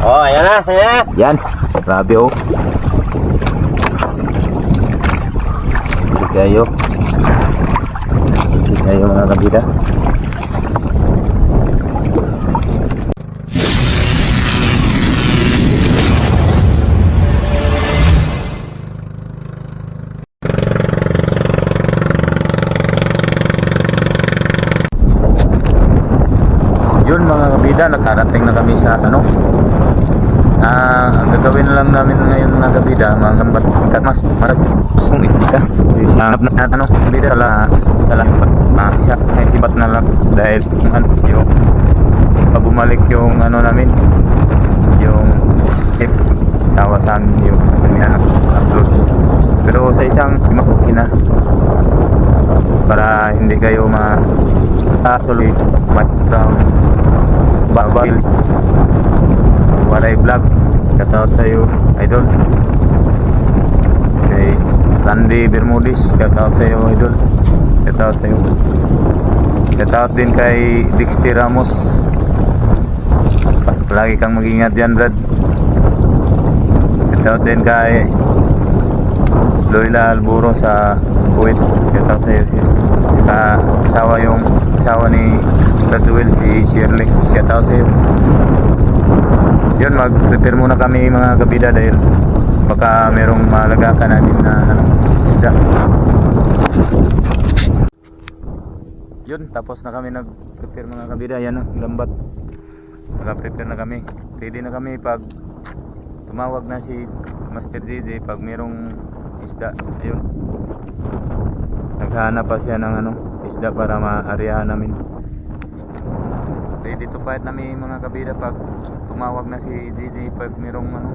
Oh, ayan na, ayan na. Yan. Grabe oh. Hindi kayo. Hindi kayo mga kabida. Yun mga kabida, nakarating na kami sa ano, Ah, ang gagawin lang namin ngayon mga kabida, mga gambat mas mas sung isa. Hanap na ano, kabida la sa lang ah, isa sa sibat na lang. Dahil ano yung pag bumalik yung ano namin yung tip sawa sa amin yung kanya upload. Pero sa isang lima okay na. Para hindi kayo ma tuloy background babal Waray Vlog shout out sa iyo idol. Kay Randy Bermudis shout out sa iyo idol. Shout out sa iyo. Shout out din kay Dixty Ramos. Palagi kang mag-ingat dyan Brad. Shout out din kay Loila Alburo sa Kuwait. Shout out sa iyo sis. Saka asawa yung asawa ni Brad Will si Shirley. Shout out sa iyo yun mag-prepare muna kami mga kabida dahil baka merong malagakan namin na ano, isda. Yun tapos na kami nag-prepare mga kabida yan ang lambat. Nag-prepare na kami. Ready na kami pag tumawag na si Master JJ pag merong isda. Ayun. Naghahanap pa siya ng ano isda para ma-areahan namin. Ready to fight namin mga kabida pag tumawag na si JJ pag merong ano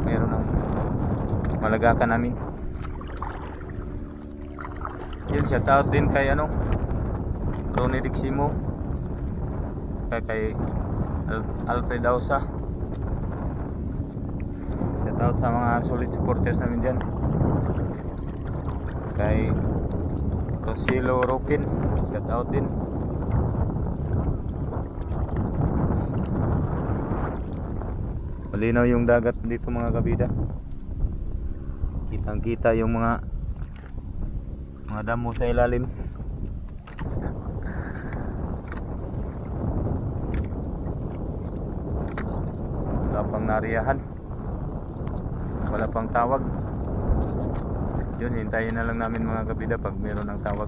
meron ng malagakan namin. Yun shout out din kay ano Ronnie Diximo saka kay Al Alfred Ausa. Shout out sa mga solid supporters namin dyan. Kay Rosilo Rokin shout out din Malinaw yung dagat dito mga kabida. Kitang kita yung mga mga damo sa ilalim. Wala pang nariyahan. Wala pang tawag. Yun, hintayin na lang namin mga kabida pag meron ng tawag.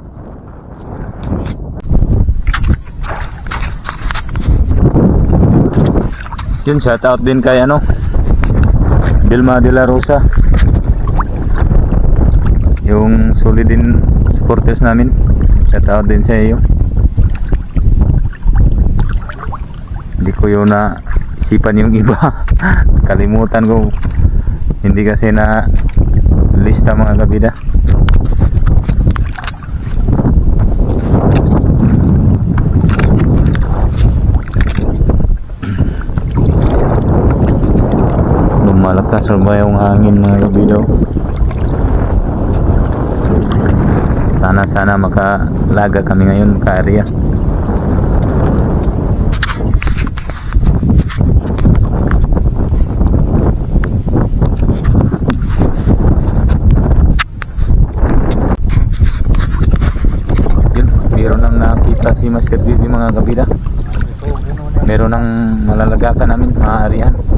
Yun, shout out din kay ano Dilma de la Rosa. Yung solid din supporters namin. Shout out din sa iyo. Hindi ko yun na isipan yung iba. Kalimutan ko. Hindi kasi na lista mga kabida lumalakas ba yung hangin mga kabidaw sana sana makalaga kami ngayon nang nakita si Master Gigi mga kabida meron nang malalagakan namin maaarihan doon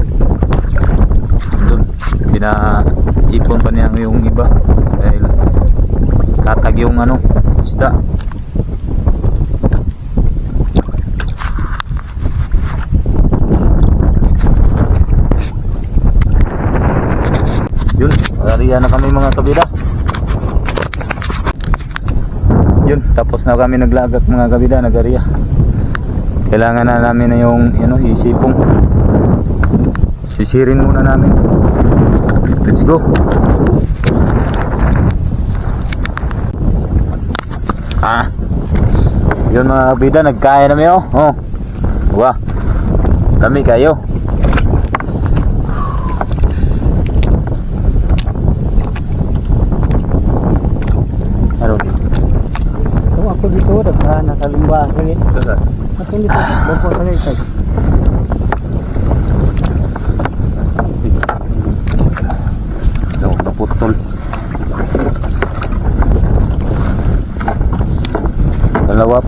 pinaipon pa niya yung iba. Dahil katag yung ano isda. Yun ariya na kami mga kabida yun tapos na kami naglagat mga kabida nagariya. Kailangan na namin na yung ano, isipong. Sisirin muna namin let's go. Ah. Yun mga kabida nagkaya namin oh oh. Wah dami kayo. Ano Kung ako dito, nasa kami. ito sa Ako dito, doon po sa ngayon.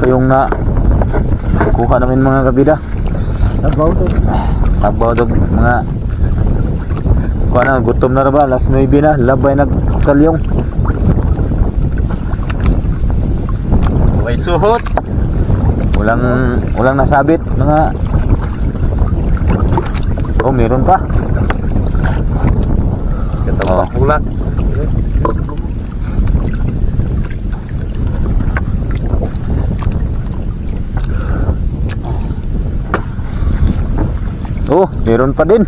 Yung na kuha namin mga kabida. Sabaw to. Sabaw dog mga kuha na, gutom na ba? Last 9 na, labay nagkalyong. May suhot. Walang walang nasabit mga Oh, meron pa. Katawag Oh. bulak. Oh, meron pa din.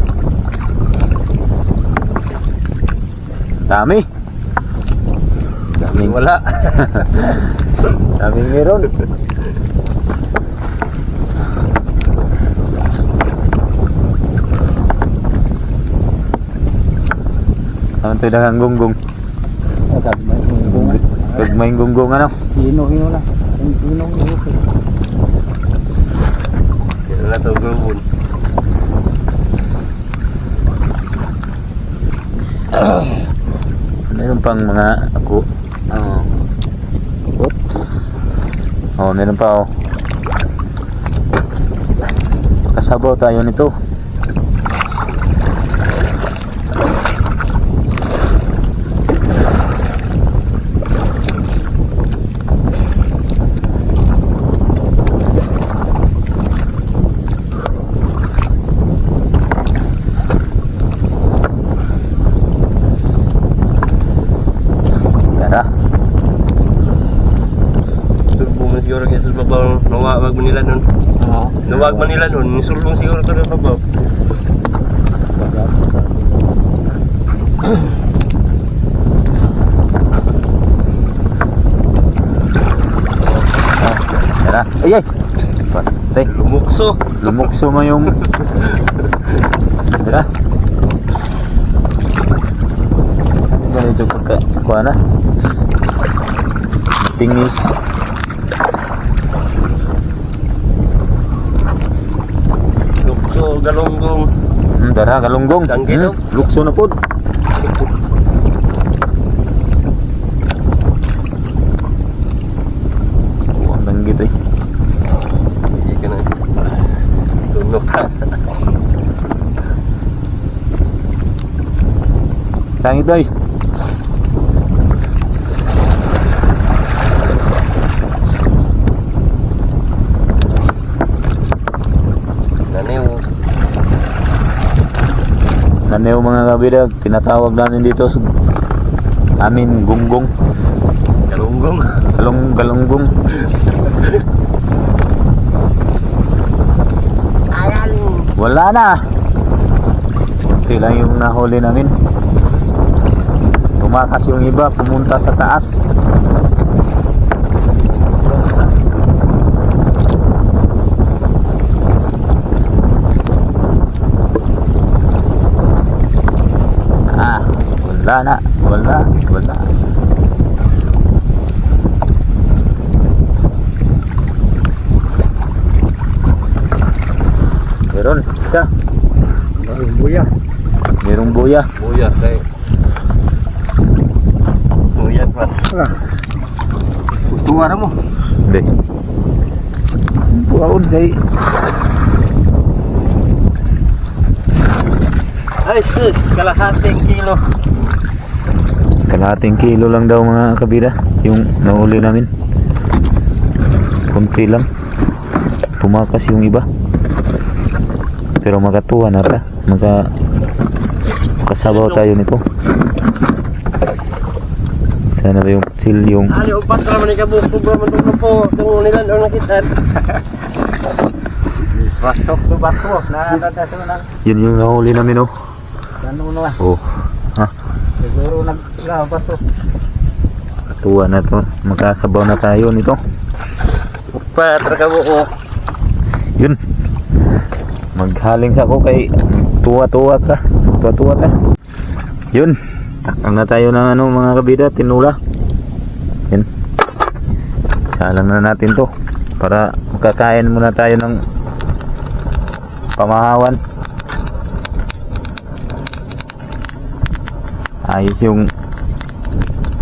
Dami. Daming Wala. Daming meron. Ano ito dagang gunggong? Gagmay gunggong ano? Hino-hino na. Hino-hino. Wala to gulbon. Meron pang mga ako. Ano? Oops. Oh, meron pa oh. Kasabaw tayo nito. Tara. Sulbong na siguro kaya sa babaw. Mo nila nun. Oo. Nawag man nila nun. Sulbong siguro to sa babaw. Ah, tara. Ay ay. Patay. Lumukso. Lumukso mo yung Tara Ano ba ito pagka Kuha na Tingis Lukso, galonggong. hmm, Tara galunggong Danggi hmm. Lukso na po Oh, ang danggit eh Hindi ka na. Tunok ka. Naneo mga kabida Tinatawag namin dito sa Amin gunggong Galonggong. Galong galunggong Ayan. Wala na. Kunti lang yung nahuli namin. Tumakas yung iba, pumunta sa taas. Ah, wala na. Wala, wala. Meron, isa. Buya. Merong buya. Buya, say. Buya pa. Tuwara mo. Hindi. Bukaon kay Ay, sus. Kalahating kilo. kalahating kilo lang daw mga kabida yung nahuli namin. Kunti lang. Tumakas yung iba. Pero makatuwa na ta. Maka kasabaw tayo nito. Sana ba yung chill yung Ali, upat naman ni kabuk. Kubra man itong po. Itong nilan o nakitan. Pasok to bato. Nakatataso na. yun yung nahuli namin oh. Ano na. Oh. Ha, Siguro naglabas to. katuwa na to. Makasabaw na tayo nito. Upat, rakabuok. Yun. Maghaling sa ako kay tuwa-tuwa ka. Tuwa-tuwa ka. Yun. Takang na tayo ng ano mga kabida, tinula. Yun. Salang na natin to. Para makakain muna tayo ng pamahawan. Ayos yung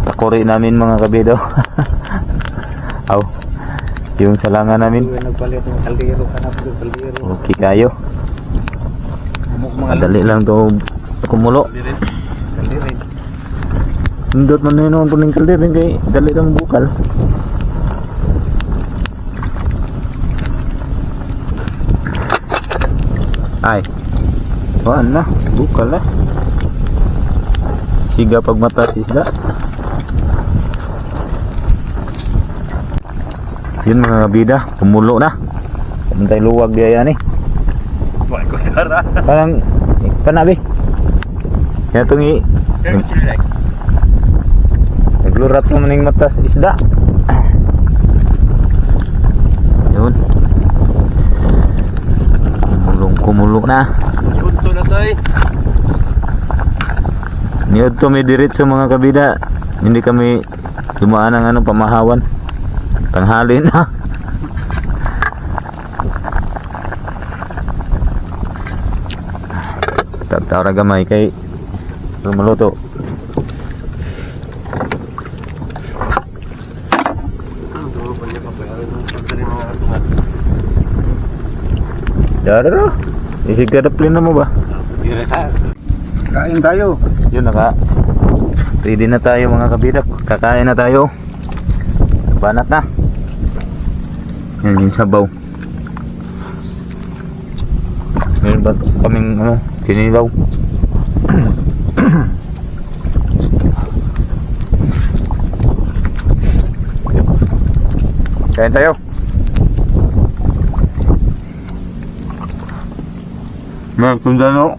takori namin mga kabido. Aw. yung salangan namin. Okay kayo. Madali lang to kumulo. Indot man na yun puning kalder kay dali lang bukal. Ay. Wala na, bukal na. Siga pag mata si isda. Yun mga kabida, kumulo na. Pantay luwag diya yan eh. Parang, panabi. Kaya itong i... Naglurat mo maning mata sa isda. Yun. Kumulong kumulo na. Punto na tayo. Niyod to may diretso mga kabida. Hindi kami dumaan ng ano, pamahawan. Tanghali na. Tagtawra gamay kay lumaluto. Dara. Isig ka na mo ba? Kain tayo. Yun naka Ready na tayo mga kabidap Kakain na tayo. Banat na. Yan yung sabaw. Meron ba kaming ano, kinilaw? Kain tayo. Meron kung dano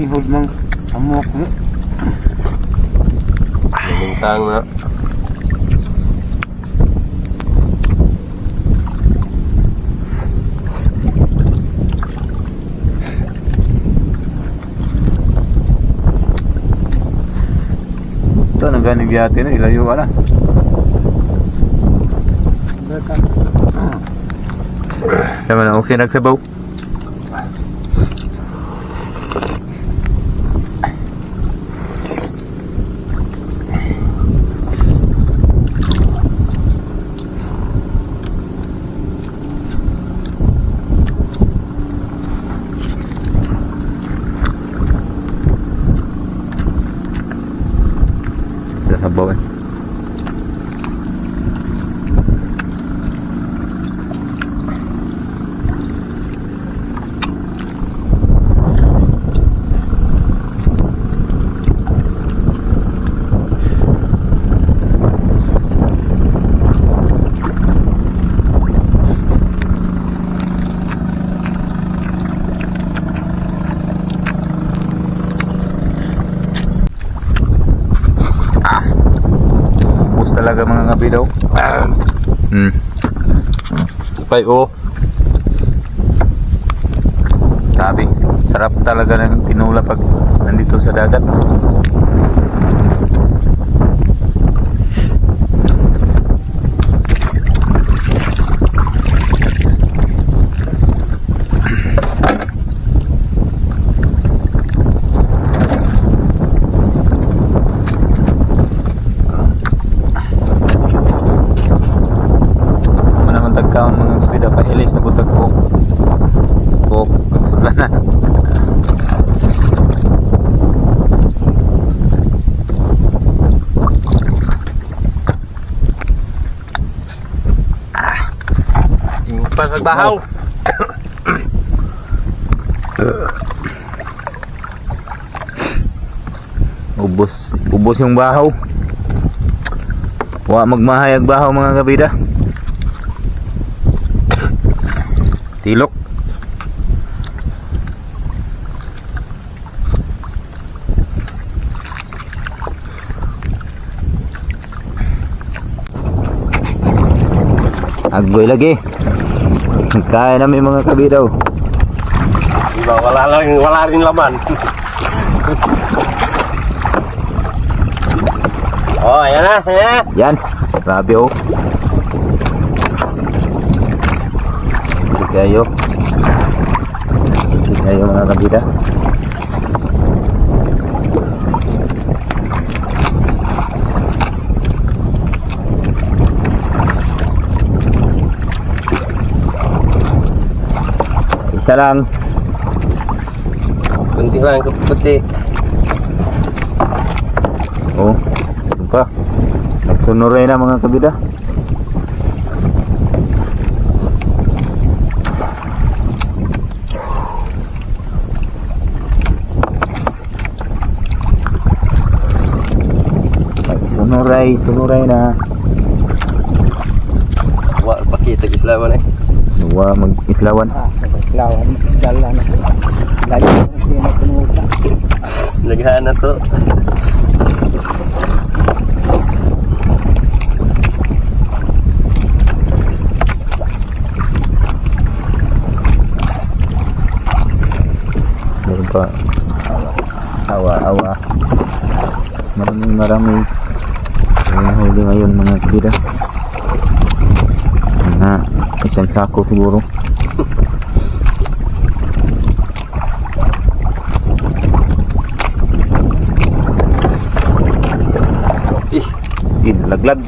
Lihod ng amok mo. Lumintang na. Ito, nangganig yate na, ilayo ka na Tama na, okay nagsabaw Pay oh. Sabi, sarap talaga ng tinula pag nandito sa dagat. Ano naman tagkaon mga kabidaw, pa-ilis na butag po. Po, kagsula na. Pagbahaw. Ubos, ubos yung bahaw. Wa magmahayag bahaw mga kabida. Tilok. Agoy lagi. Kaya namin mga kabidaw. Diba, wala lang, wala rin laman. oh, ayan na, ayan na. Yan. Grabe oh. Hindi kayo. Hindi kayo mga kabida. Isa lang. Kunti lang kaputi. Oh, ano pa? Nagsunuray na mga kabida. Nagsunuray, sunuray na. Wa pakita islaman eh. Nawa mag-islawan. Ah, lawan. Dala na. Na hindi na pinuta. Naghana to. Meron pa. Awa, awa. Maraming maraming. May nahuli ngayon mga kabida. Na isang sako siguro. Inlaglag.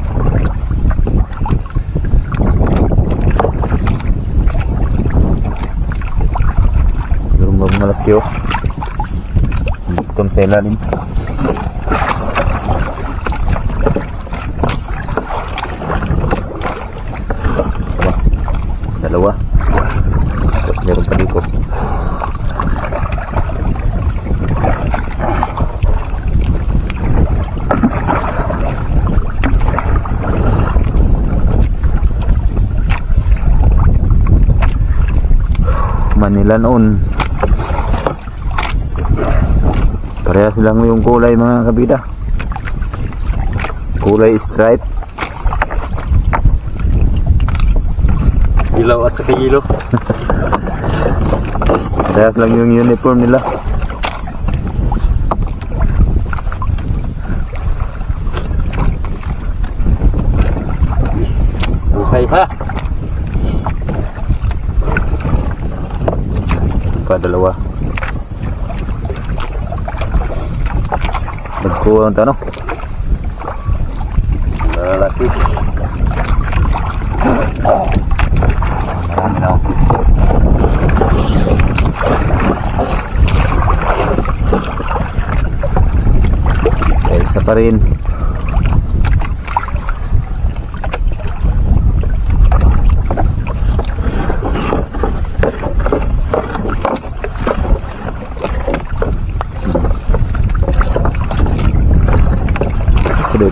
Meron ba malaki oh? Bukton sa ilalim. Dalawa. Dalawa. Tapos meron pa dito. Manila noon. Parehas lang yung kulay mga kabida. Kulay stripe. ilaw at saka yelo. Parehas lang yung uniform nila. Buhay pa. Dalawa. Nagkuha ang tanong. Lalaki. Ano? Sa isa pa rin.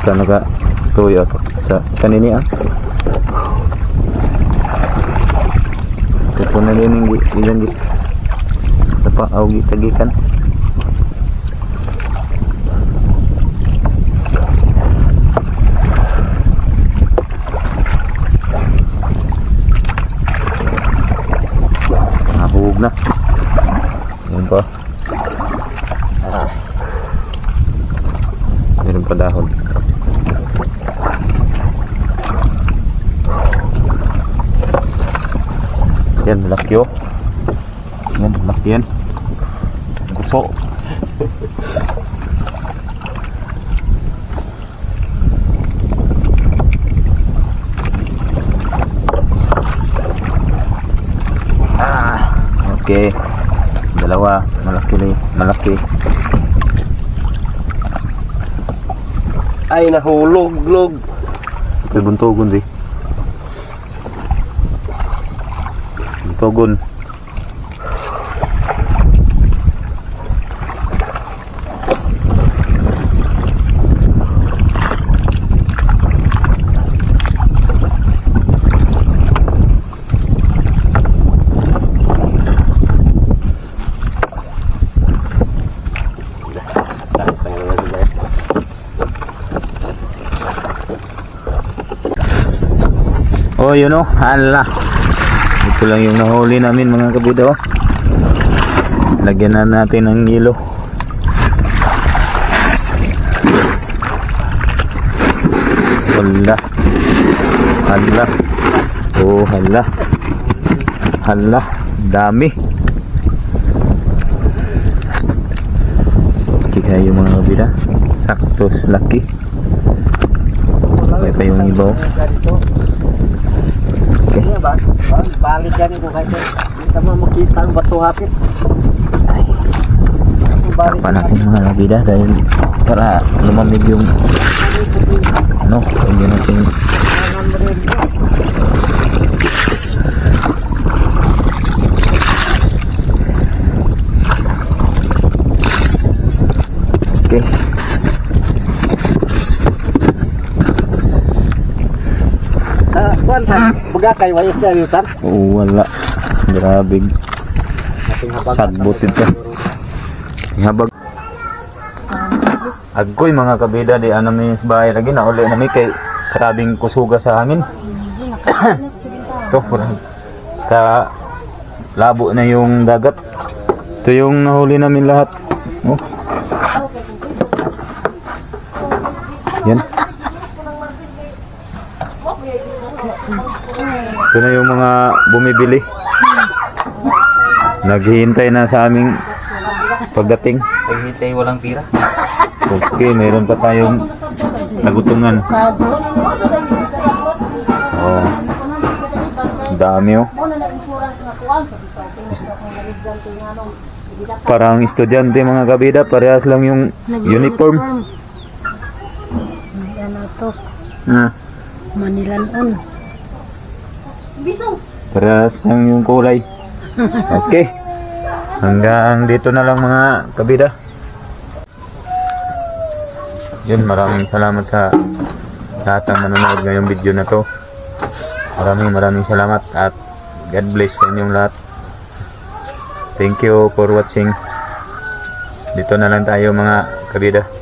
Ka naka tuyo ako sa kanini ah. Ito na gi- ilan sa pa aw gitagikan. Nahug na. Yan pa. Meron pa dahon. Yan, malaki oh. Yan, malaki yan. Guso. ah, okay. Dalawa, malaki rin, malaki. Ay, nahulog, log. Ito di. Buntogon. Oh, yun oh. Hala. Ito lang yung nahuli namin mga kabido. Lagyan na natin ng hilo. Hala. Hala. Oh, hala. Hala. Dami. Okay kayo mga kabida. Saktos laki. May pa yung iba oh. Okay. Balik yan ko kayo. Tama makita ang bato hapit. Ay, takpan natin mga kabida dahil para lumamig yung ano, hindi natin Okay. Ah, kuan Buga kay wayas na yutan. Oo, wala. Grabe. Sadbot ito. Habag. Agkoy mga kabida di ano mi bahay lagi na uli na mi kay karabing kusuga sa hangin. to. Ka labo na yung dagat. Ito yung nahuli namin lahat. Ito na yung mga bumibili. Naghihintay na sa aming pagdating. Paghintay walang tira. Okay, mayroon pa tayong nagutungan. Oh. Dami oh. Parang estudyante mga kabida, parehas lang yung uniform. Yan na to. Ah, Manilanon. Parehas lang yung kulay. Okay. Hanggang dito na lang mga kabida. Yun, maraming salamat sa lahat ng manonood ngayong video na to. Maraming maraming salamat at God bless sa inyong lahat. Thank you for watching. Dito na lang tayo mga kabida.